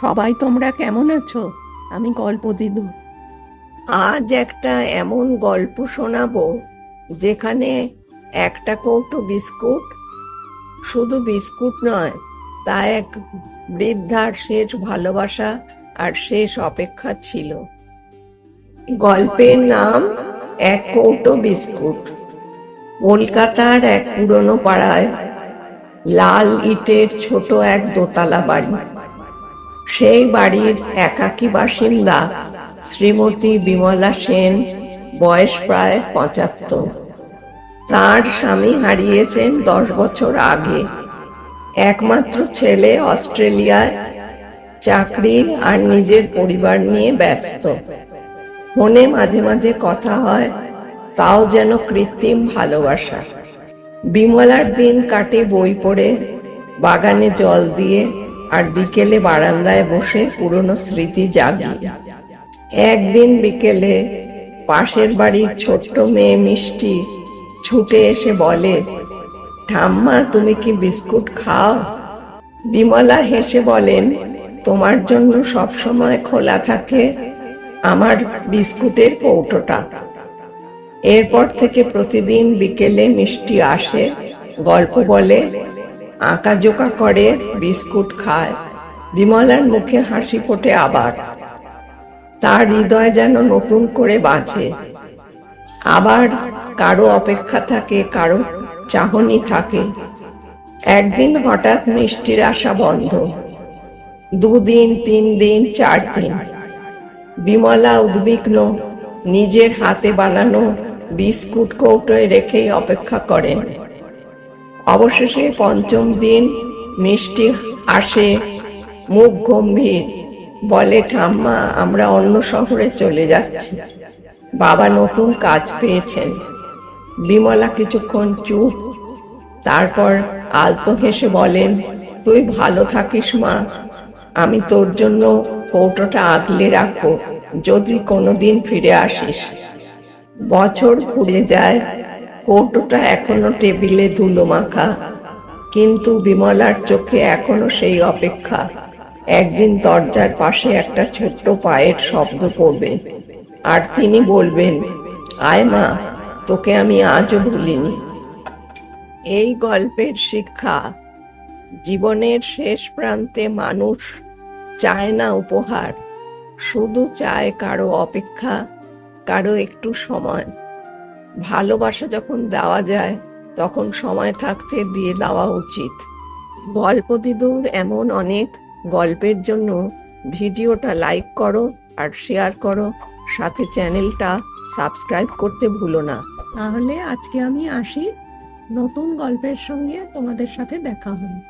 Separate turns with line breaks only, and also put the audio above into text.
সবাই তোমরা কেমন আছো? আমি গল্প দিদু। আজ একটা এমন গল্প শোনাবো, যেখানে একটা কৌটো বিস্কুট, শুধু বিস্কুট নয়, তা এক বৃদ্ধার শেষ ভালোবাসা আর শেষ অপেক্ষা ছিল। গল্পের নাম এক কৌটো বিস্কুট। কলকাতার এক পুরনো পাড়ায় লাল ইটের ছোট এক দোতলা বাড়ি। সেই বাড়ির একাকী বাসিন্দা শ্রীমতী বিমলা সেন, বয়স প্রায় পঁচাত্তর। তার স্বামী হারিয়েছেন দশ বছর আগে। একমাত্র ছেলে অস্ট্রেলিয়ায় চাকরি আর নিজের পরিবার নিয়ে ব্যস্ত। ফোনে মাঝে মাঝে কথা হয়, তাও যেন কৃত্রিম ভালোবাসা। বিমলার দিন কাটে বই পড়ে, বাগানে জল দিয়ে আর বিকেলে বারান্দায় বসে পুরনো স্মৃতি জাগিয়ে একদিন বিকেলে পাশের বাড়ির ছোট্ট মেয়ে মিষ্টি ছুটে এসে বলে, ঠাম্মা, তুমি কি বিস্কুট খাও? বিমলা হেসে বলেন, তোমার জন্য সব সময় খোলা থাকে আমার বিস্কুটের কৌটোটা এরপর থেকে প্রতিদিন বিকেলে মিষ্টি আসে, গল্প বলে আঁকাজোকা করে, বিস্কুট খায়। বিমলার মুখে হাসি ফোটে আবার। তার হৃদয় যেন নতুন করে বাঁচে আবার কারও অপেক্ষা থাকে, কারও চাহনি থাকে। একদিন হঠাৎ মিষ্টির আশা বন্ধ। দুদিন তিন দিন চার দিন বিমলা উদ্বিগ্ন, নিজের হাতে বানানো বিস্কুট কৌটোয় রেখেই অপেক্ষা করেন। অবশেষে পঞ্চম দিন মিষ্টি আসে, মুখ গম্ভীর। বলে, ঠাম্মা, আমরা অন্য শহরে চলে যাচ্ছি। বাবা নতুন কাজ পেয়েছেন বিমলা কিছুক্ষণ চুপ। তারপর আলতো হেসে বলেন, তুই ভালো থাকিস, মা। আমি তোর জন্য কৌটোটা আগলে রাখব, যদি কোনোদিন ফিরে আসিস। বছর ঘুরে যায় কৌটোটা এখনও টেবিলে ধুলো মাখা। কিন্তু বিমলার চোখে এখনও সেই অপেক্ষা। একদিন দরজার পাশে একটা ছোট্ট পায়ের শব্দ পড়বে। আর তিনি বলবেন, আয় মা, তোকে আমি আজও ভুলিনি। এই গল্পের শিক্ষা, জীবনের শেষ প্রান্তে মানুষ চায় না উপহার। শুধু চায় কারও অপেক্ষা, কারও একটু সময়। ভালোবাসা যখন দেওয়া যায়, তখন সময় থাকতে দিয়ে দেওয়া উচিত। গল্প দিদুর এমন অনেক গল্পের জন্য ভিডিওটা লাইক করো আর শেয়ার করো, সাথে চ্যানেলটা সাবস্ক্রাইব করতে ভুলো না। তাহলে আজকে আমি আসি। নতুন গল্পের সঙ্গে তোমাদের সাথে দেখা হবে।